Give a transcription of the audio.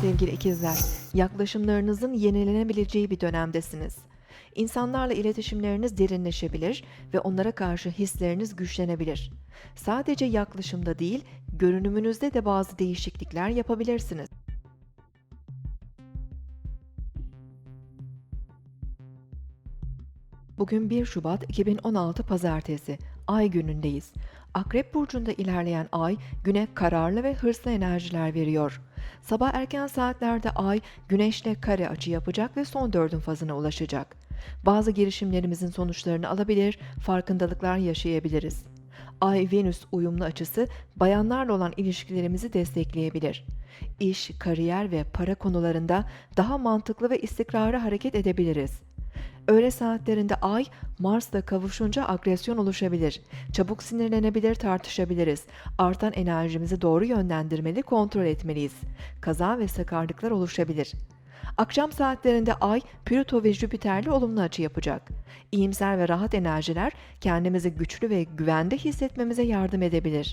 sevgili ikizler, yaklaşımlarınızın yenilenebileceği bir dönemdesiniz. İnsanlarla iletişimleriniz derinleşebilir ve onlara karşı hisleriniz güçlenebilir. Sadece yaklaşımda değil, görünümünüzde de bazı değişiklikler yapabilirsiniz. Bugün 1 Şubat 2016 Pazartesi, Ay günündeyiz. Akrep burcunda ilerleyen Ay, güne kararlı ve hırslı enerjiler veriyor. Sabah erken saatlerde Ay, Güneşle kare açı yapacak ve son dördün fazına ulaşacak. Bazı girişimlerimizin sonuçlarını alabilir, farkındalıklar yaşayabiliriz. Ay-Venüs uyumlu açısı bayanlarla olan ilişkilerimizi destekleyebilir. İş, kariyer ve para konularında daha mantıklı ve istikrarlı hareket edebiliriz. Öğle saatlerinde Ay, Mars'la kavuşunca agresyon oluşabilir. Çabuk sinirlenebilir, tartışabiliriz. Artan enerjimizi doğru yönlendirmeli, kontrol etmeliyiz. Kaza ve sakarlıklar oluşabilir. Akşam saatlerinde Ay, Plüto ve Jüpiter'le olumlu açı yapacak. İyimser ve rahat enerjiler kendimizi güçlü ve güvende hissetmemize yardım edebilir.